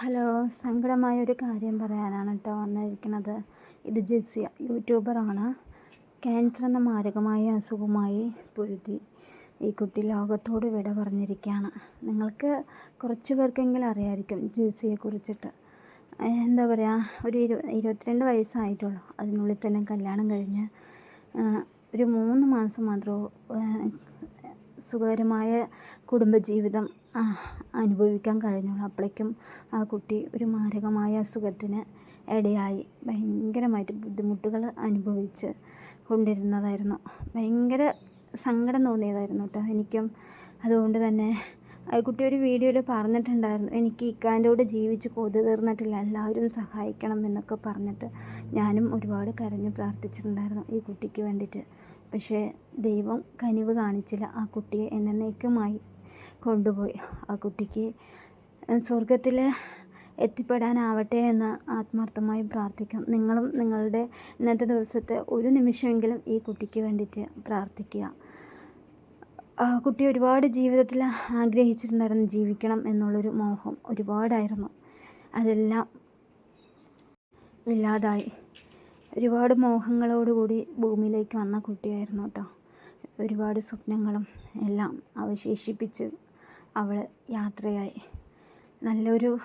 Hello സങ്കടമായ ഒരു കാര്യം പറയാനാണ് കേട്ടോ വന്നിരിക്കുന്നത്. ഇത് ജെസിയ യൂട്യൂബറാണ്. ക്യാൻസർ എന്ന മാരകമായ അസുഖമായി പൊരുതി ഈ കുട്ടി ലോകത്തോട് വിട പറഞ്ഞിരിക്കുകയാണ് നിങ്ങൾക്ക് കുറച്ച് പേർക്കെങ്കിലും അറിയാമായിരിക്കും ജെസിയെ കുറിച്ചിട്ട് എന്താ പറയുക ഒരു ഇരു ഇരുപത്തിരണ്ട് വയസ്സായിട്ടുള്ളൂ. അതിനുള്ളിൽ തന്നെ കല്യാണം കഴിഞ്ഞ് ഒരു മൂന്ന് മാസം മാത്രമേ സുഖകരമായ കുടുംബജീവിതം അനുഭവിക്കാൻ കഴിഞ്ഞുള്ളൂ അപ്പോഴേക്കും ആ കുട്ടി ഒരു മാരകമായ അസുഖത്തിന് ഇടയായി. ഭയങ്കരമായിട്ട് ബുദ്ധിമുട്ടുകൾ അനുഭവിച്ച് കൊണ്ടിരുന്നതായിരുന്നു. ഭയങ്കര സങ്കടം തോന്നിയതായിരുന്നു കേട്ടോ എനിക്കും. അതുകൊണ്ട് തന്നെ ആ കുട്ടി ഒരു വീഡിയോയിൽ പറഞ്ഞിട്ടുണ്ടായിരുന്നു എനിക്ക് ഇക്കാന്റെ കൂടെ ജീവിച്ച് കൊതു തീർന്നിട്ടില്ല എല്ലാവരും സഹായിക്കണം എന്നൊക്കെ പറഞ്ഞിട്ട് ഞാനും ഒരുപാട് കരഞ്ഞു പ്രാർത്ഥിച്ചിട്ടുണ്ടായിരുന്നു ഈ കുട്ടിക്ക് വേണ്ടിയിട്ട്. പക്ഷേ ദൈവം കനിവ് കാണിച്ചില്ല ആ കുട്ടിയെ എന്നേക്കുമായി കൊണ്ടുപോയി. ആ കുട്ടിക്ക് സ്വർഗത്തിൽ എത്തിപ്പെടാനാവട്ടെ എന്ന് ആത്മാർത്ഥമായി പ്രാർത്ഥിക്കും. നിങ്ങളും നിങ്ങളുടെ ഇന്നത്തെ ദിവസത്തെ ഒരു നിമിഷമെങ്കിലും ഈ കുട്ടിക്ക് വേണ്ടിയിട്ട് പ്രാർത്ഥിക്കുക. കുട്ടി ഒരുപാട് ജീവിതത്തിൽ ആഗ്രഹിച്ചിട്ടുണ്ടായിരുന്നു ജീവിക്കണം എന്നുള്ളൊരു മോഹം ഒരുപാടായിരുന്നു. അതെല്ലാം ഇല്ലാതായി. ഒരുപാട് മോഹങ്ങളോടുകൂടി ഭൂമിയിലേക്ക് വന്ന കുട്ടിയായിരുന്നു കേട്ടോ. ഒരുപാട് സ്വപ്നങ്ങളും എല്ലാം അവശേഷിപ്പിച്ച് അവൾ യാത്രയായി. നല്ലൊരു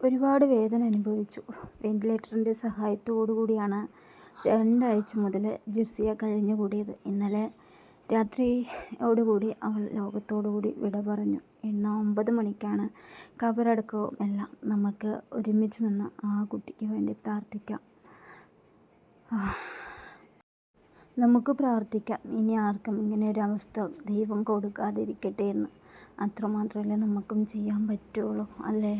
ഒരുപാട് വേദന അനുഭവിച്ചു. വെന്റിലേറ്ററിന്റെ സഹായത്തോടു കൂടിയാണ് രണ്ടാഴ്ച മുതൽ ജെസ്സിയ കഴിഞ്ഞുകൂടിയത് ഇന്നലെ രാത്രിയോടുകൂടി അവൾ ലോകത്തോടുകൂടി വിട പറഞ്ഞു. ഇന്ന് ഒമ്പത് മണിക്കാണ് കബറടക്കവും എല്ലാം. നമുക്ക് ഒരുമിച്ച് നിന്ന് ആ കുട്ടിക്ക് വേണ്ടി പ്രാർത്ഥിക്കാം. നമുക്ക് പ്രാർത്ഥിക്കാം. ഇനി ആർക്കും ഇങ്ങനെ ഒരു അവസ്ഥ ദൈവം കൊടുക്കാതിരിക്കട്ടെ എന്ന്. അത്രമാത്രമല്ലേ നമുക്കും ചെയ്യാൻ പറ്റുള്ളൂ. അല്ലേ?